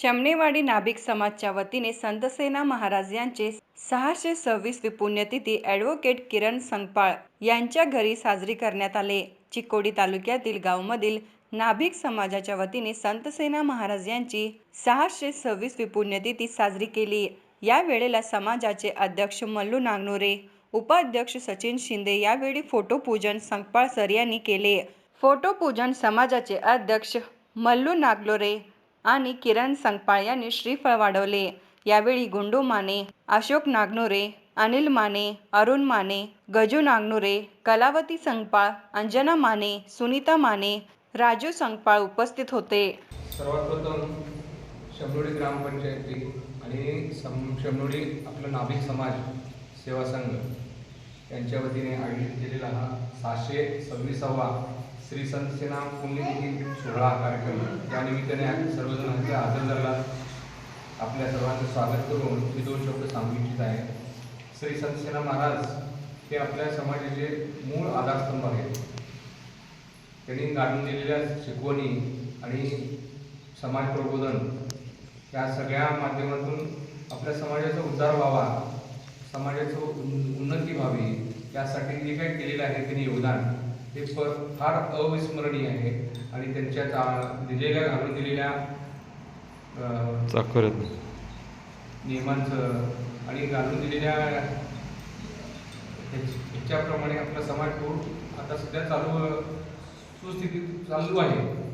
शमनेवाडी नाभिक समाजच्या वतीने संतसेना महाराज यांचे सहाशे सव्वीसवी पुण्यतिथी ॲडव्होकेट किरण संगपाळ यांच्या घरी साजरी करण्यात आले. चिकोडी तालुक्यातील गावमधील नाभिक समाजाच्या वतीने संतसेना महाराज यांची सहाशे सव्वीसवी पुण्यतिथी साजरी केली. या वेळेला समाजाचे अध्यक्ष मल्लू नागनोरे उपाध्यक्ष सचिन शिंदे यावेळी फोटोपूजन संकपाळ सर यांनी केले. फोटोपूजन समाजाचे अध्यक्ष मल्लू नागलोरे आणि किरण संगपाळ यांनी श्रीफळ वाढवले. यावेळी गुंडू माने अशोक नागनोरे अनिल माने अरुण माने गजू नागनोरे कलावती संगपाळ अंजना माने सुनीता माने राजू संगपाळ उपस्थित होते. सर्वात प्रथम शमनोडी ग्रामपंचायती आणि सम शमनोडी आपलं नाभिक समाज सेवा संघ यांच्या वतीने आयोजित केलेला हा सहाशे सव्वीसावा श्री संतसेना पुण्यतिथी सोहळा कार्यक्रम. या निमित्ताने आम्ही सर्वजण इथे हजर झाला आपल्या सर्वांचं स्वागत करून हे दोन शब्द सांगू इच्छित आहे. श्री संतसेना महाराज हे आपल्या समाजाचे मूळ आधारस्तंभ आहेत. त्यांनी गाडून दिलेल्या शिकवणी आणि समाज प्रबोधन या सगळ्या माध्यमातून आपल्या समाजाचा उद्धार व्हावा समाजाचं उन्नती व्हावी यासाठी जे काही केलेलं आहे त्यांनी योगदान. हे प फार अविस्मरणीय आहे आणि त्यांच्या चा- दिलेल्या घालून दिलेल्या नियमांचं आणि घालून दिलेल्या ह्याच- ह्याच्याप्रमाणे आपला समाज आता सध्या चालू सुस्थितीत चालू आहे.